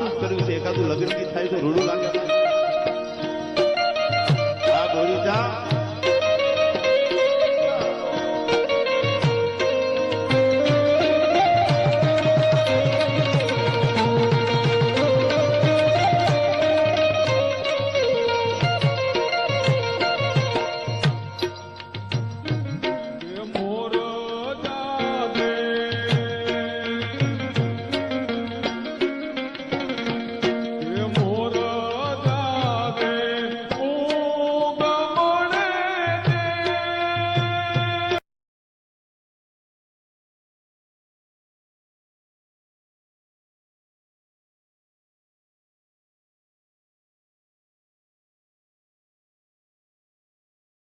વાતું જ કર્યું છે એકાદું લગ્ન થાય તો રૂડું લાગે.